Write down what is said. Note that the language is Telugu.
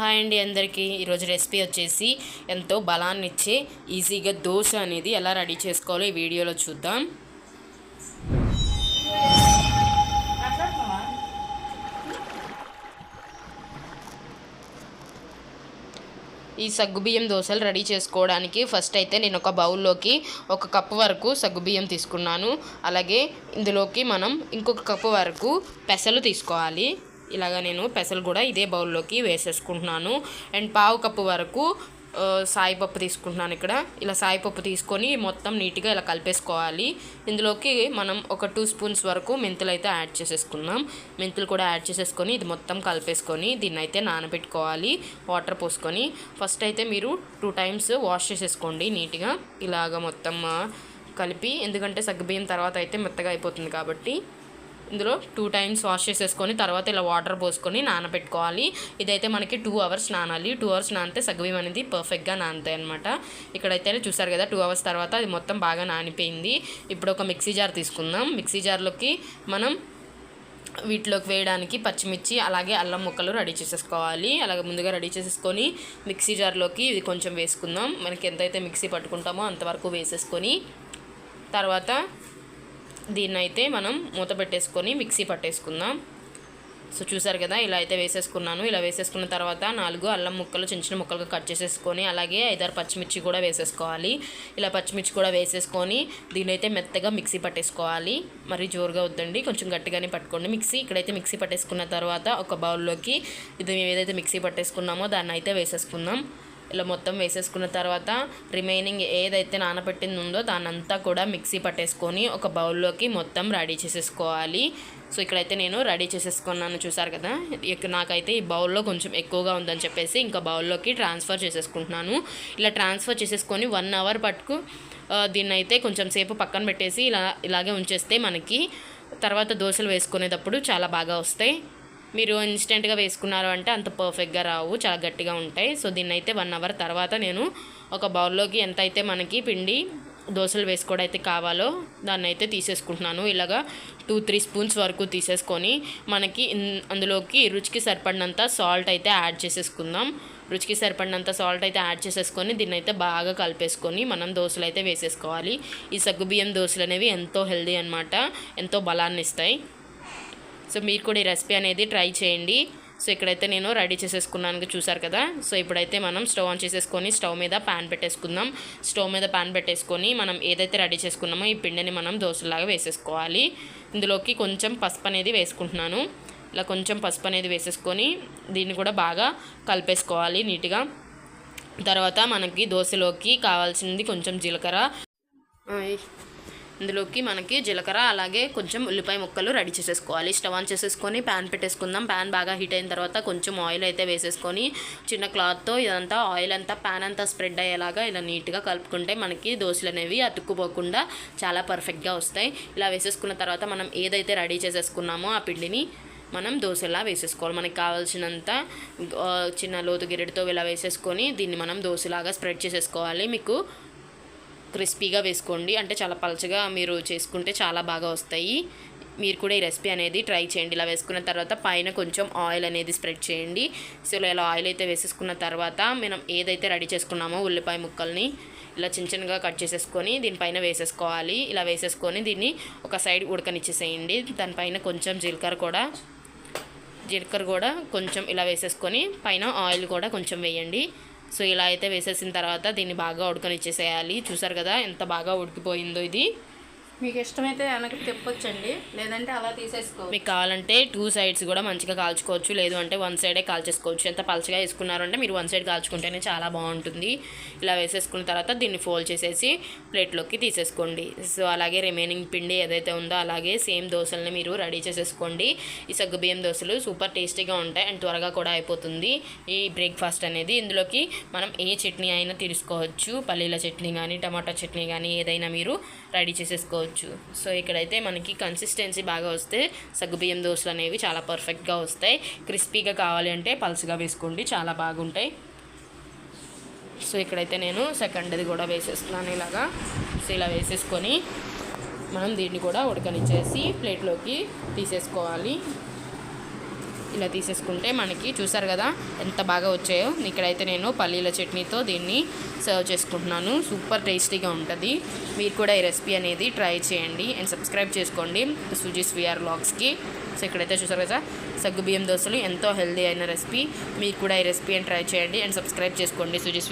హాయ్ అండి అందరికీ. ఈరోజు రెసిపీ వచ్చేసి ఎంతో బలాన్ని ఇచ్చే ఈజీగా దోశ అనేది ఎలా రెడీ చేసుకోవాలో ఈ వీడియోలో చూద్దాం. ఈ సగ్గుబియ్యం దోశలు రెడీ చేసుకోవడానికి ఫస్ట్ అయితే నేను ఒక బౌల్లోకి ఒక కప్పు వరకు సగ్గుబియ్యం తీసుకున్నాను. అలాగే ఇందులోకి మనం ఇంకొక కప్పు వరకు పెసలు తీసుకోవాలి. ఇలాగ నేను పెసలు కూడా ఇదే బౌల్లోకి వేసేసుకుంటున్నాను. అండ్ పావు కప్పు వరకు సాయిపప్పు తీసుకుంటున్నాను ఇక్కడ. ఇలా సాయిపప్పు తీసుకొని మొత్తం నీట్గా ఇలా కలిపేసుకోవాలి. ఇందులోకి మనం ఒక టూ స్పూన్స్ వరకు మెంతులు అయితే యాడ్ చేసేసుకుందాం. మెంతులు కూడా యాడ్ చేసేసుకొని ఇది మొత్తం కలిపేసుకొని దీన్ని అయితే నానబెట్టుకోవాలి వాటర్ పోసుకొని. ఫస్ట్ అయితే మీరు టూ టైమ్స్ వాష్ చేసేసుకోండి నీట్గా. ఇలాగ మొత్తం కలిపి ఎందుకంటే సగ్గుబియ్యం తర్వాత అయితే మెత్తగా అయిపోతుంది కాబట్టి. ఇందులో టూ టైమ్స్ వాష్ చేసేసుకొని తర్వాత ఇలా వాటర్ పోసుకొని నానబెట్టుకోవాలి. ఇదైతే మనకి టూ అవర్స్ నానాలి. టూ అవర్స్ నానితే సగ్గుబియ్యం అనేది పర్ఫెక్ట్గా నానుతాయి అనమాట ఇక్కడైతే చూసారు కదా టూ అవర్స్ తర్వాత అది మొత్తం బాగా నానిపోయింది. ఇప్పుడు ఒక మిక్సీ జార్ తీసుకుందాం. మిక్సీ జార్లోకి మనం వీటిలోకి వేయడానికి పచ్చిమిర్చి అలాగే అల్లం ముక్కలు రెడీ చేసేసుకోవాలి. అలాగే ముందుగా రెడీ చేసేసుకొని మిక్సీ జార్లోకి ఇది కొంచెం వేసుకుందాం. మనకి ఎంతైతే మిక్సీ పట్టుకుంటామో అంతవరకు వేసేసుకొని తర్వాత దీన్ని అయితే మనం మూత పెట్టేసుకొని మిక్సీ పట్టేసుకుందాం. సో చూసారు కదా ఇలా అయితే వేసేసుకున్నాను. ఇలా వేసేసుకున్న తర్వాత నాలుగు అల్లం ముక్కలు చిన్న చిన్న ముక్కలుగా కట్ చేసేసుకొని అలాగే ఐదారు పచ్చిమిర్చి కూడా వేసేసుకోవాలి. ఇలా పచ్చిమిర్చి కూడా వేసేసుకొని దీని అయితే మెత్తగా మిక్సీ పట్టేసుకోవాలి. మరి జోరుగా వద్దండి కొంచెం గట్టిగానే పట్టుకోండి. మిక్సీ ఇక్కడైతే మిక్సీ పట్టేసుకున్న తర్వాత ఒక బౌల్లోకి ఇది మేము ఏదైతే మిక్సీ పట్టేసుకున్నామో దాన్ని అయితే వేసేసుకుందాం. ఇలా మొత్తం వేసేసుకున్న తర్వాత రిమైనింగ్ ఏదైతే నానబెట్టింది ఉందో దానంతా కూడా మిక్సీ పట్టేసుకొని ఒక బౌల్లోకి మొత్తం రెడీ చేసేసుకోవాలి. సో ఇక్కడైతే నేను రెడీ చేసేసుకున్నాను చూసారు కదా? ఇక నాకైతే ఈ బౌల్లో కొంచెం ఎక్కువగా ఉందని చెప్పేసి ఇంకా బౌల్లోకి ట్రాన్స్ఫర్ చేసేసుకుంటున్నాను. ఇలా ట్రాన్స్ఫర్ చేసేసుకొని వన్ అవర్ పట్టుకు దీన్ని అయితే కొంచెం సేపు పక్కన పెట్టేసి ఇలా ఇలాగే ఉంచేస్తే మనకి తర్వాత దోశలు వేసుకునేటప్పుడు చాలా బాగా వస్తాయి. మీరు ఇన్స్టెంట్గా వేసుకున్నారు అంటే అంత పర్ఫెక్ట్గా రావు చాలా గట్టిగా ఉంటాయి. సో దీన్ని అయితే వన్ అవర్ తర్వాత నేను ఒక బౌల్లోకి ఎంత అయితే మనకి పిండి దోశలు వేసుకోవడం అయితే కావాలో దాన్ని అయితే తీసేసుకుంటున్నాను. ఇలాగా టూ త్రీ స్పూన్స్ వరకు తీసేసుకొని మనకి అందులోకి రుచికి సరిపడినంత సాల్ట్ అయితే యాడ్ చేసేసుకుందాం. రుచికి సరిపడినంత సాల్ట్ అయితే యాడ్ చేసేసుకొని దీన్ని అయితే బాగా కలిపేసుకొని మనం దోశలు అయితే వేసేసుకోవాలి. ఈ సగ్గుబియ్యం దోశలు అనేవి ఎంతో హెల్దీ అనమాట ఎంతో బలాన్ని ఇస్తాయి సో మీరు కూడా ఈ రెసిపీ అనేది ట్రై చేయండి. సో ఇక్కడైతే నేను రెడీ చేసేసుకున్నాను చూసారు కదా. సో ఇప్పుడైతే మనం స్టవ్ ఆన్ చేసేసుకొని స్టవ్ మీద ప్యాన్ పెట్టేసుకుందాం. స్టవ్ మీద ప్యాన్ పెట్టేసుకొని మనం ఏదైతే రెడీ చేసుకున్నామో ఈ పిండిని మనం దోశలాగా వేసేసుకోవాలి. ఇందులోకి కొంచెం పసుపు అనేది వేసుకుంటున్నాను. ఇలా కొంచెం పసుపు అనేది వేసేసుకొని దీన్ని కూడా బాగా కలిపేసుకోవాలి నీట్గా. తర్వాత మనకి దోశలోకి కావాల్సింది కొంచెం జీలకర్ర. ఇందులోకి మనకి జీలకర్ర అలాగే కొంచెం ఉల్లిపాయ ముక్కలు రెడీ చేసేసుకోవాలి. స్టవ్ ఆన్ చేసేసుకొని ప్యాన్ పెట్టేసుకుందాం. ప్యాన్ బాగా హీట్ అయిన తర్వాత కొంచెం ఆయిల్ అయితే వేసేసుకొని చిన్న క్లాత్తో ఇదంతా ఆయిల్ అంతా ప్యాన్ అంతా స్ప్రెడ్ అయ్యేలాగా ఇలా నీట్గా కలుపుకుంటే మనకి దోశలు అనేవి అతుక్కుపోకుండా చాలా పర్ఫెక్ట్గా వస్తాయి. ఇలా వేసేసుకున్న తర్వాత మనం ఏదైతే రెడీ చేసేసుకున్నామో ఆ పిండిని మనం దోశలా వేసేసుకోవాలి. మనకి కావాల్సినంత చిన్న లోతు గిరెడితో ఇలా వేసేసుకొని దీన్ని మనం దోశలాగా స్ప్రెడ్ చేసేసుకోవాలి. మీకు క్రిస్పీగా వేసుకోండి. అంటే చాలా పలచగా మీరు చేసుకుంటే చాలా బాగా వస్తాయి. మీరు కూడా ఈ రెసిపీ అనేది ట్రై చేయండి. ఇలా వేసుకున్న తర్వాత పైన కొంచెం ఆయిల్ అనేది స్ప్రెడ్ చేయండి. సో ఇలా ఆయిల్ అయితే వేసేసుకున్న తర్వాత మనం ఏదైతే రెడీ చేసుకున్నామో ఉల్లిపాయ ముక్కల్ని ఇలా చిన్న చిన్నగా కట్ చేసేసుకొని దీనిపైన వేసేసుకోవాలి. ఇలా వేసేసుకొని దీన్ని ఒక సైడ్ ఉడకనిచ్చేసేయండి. దానిపైన కొంచెం జీలకర్ర కూడా జీలకర్ర కూడా కొంచెం ఇలా వేసేసుకొని పైన ఆయిల్ కూడా కొంచెం వేయండి. సో ఇలా అయితే వేసేసిన తర్వాత దీన్ని బాగా ఉడకనిచ్చేసేయాలి. చూసారు కదా ఎంత బాగా ఉడికిపోయిందో ఇది. మీకు ఇష్టమైతే వెనక్కి తిప్పొచ్చండి. లేదంటే అలా తీసేసుకో. మీకు కావాలంటే టూ సైడ్స్ కూడా మంచిగా కాల్చుకోవచ్చు. లేదు అంటే వన్ సైడే కాల్చేసుకోవచ్చు. ఎంత పలచగా వేసుకున్నారు అంటే మీరు వన్ సైడ్ కాల్చుకుంటేనే చాలా బాగుంటుంది. ఇలా వేసేసుకున్న తర్వాత దీన్ని ఫోల్డ్ చేసేసి ప్లేట్లోకి తీసేసుకోండి. సో అలాగే రిమైనింగ్ పిండి ఏదైతే ఉందో అలాగే సేమ్ దోశల్ని మీరు రెడీ చేసేసుకోండి. ఈ సగ్గుబియ్యం దోశలు సూపర్ టేస్టీగా ఉంటాయి అండ్ త్వరగా కూడా అయిపోతుంది. ఈ బ్రేక్ఫాస్ట్ అనేది ఇందులోకి మనం ఏ చట్నీ అయినా తీసుకోవచ్చు. పల్లీల చట్నీ కానీ టమాటా చట్నీ కానీ ఏదైనా మీరు రెడీ చేసేసుకోవచ్చు. సో ఇక్కడైతే మనకి కన్సిస్టెన్సీ బాగా వస్తే సగ్గుబియ్యం దోశలు అనేవి చాలా పర్ఫెక్ట్గా వస్తాయి. క్రిస్పీగా కావాలి అంటే పలుసుగా వేసుకోండి చాలా బాగుంటాయి. సో ఇక్కడైతే నేను సెకండ్ది కూడా వేసేస్తున్నాను ఇలాగా. సో ఇలా వేసేసుకొని మనం దీన్ని కూడా ఉడకనిచ్చేసి ప్లేట్లోకి తీసేసుకోవాలి. ఇలా తీసేసుకుంటే మనకి చూసారు కదా ఎంత బాగా వచ్చాయో. ఇక్కడైతే నేను పల్లీల చట్నీతో దీన్ని సర్వ్ చేసుకుంటున్నాను. సూపర్ టేస్టీగా ఉంటుంది. మీరు కూడా ఈ రెసిపీ అనేది ట్రై చేయండి అండ్ సబ్స్క్రైబ్ చేసుకోండి. సుజీస్ విఆర్ వ్లాగ్స్కి. సో ఇక్కడైతే చూసారు కదా సగ్గు బియ్యం దోశలు ఎంతో హెల్దీ అయిన రెసిపీ. మీరు కూడా ఈ రెసిపీ అని ట్రై చేయండి అండ్ సబ్స్క్రైబ్ చేసుకోండి సుజీస్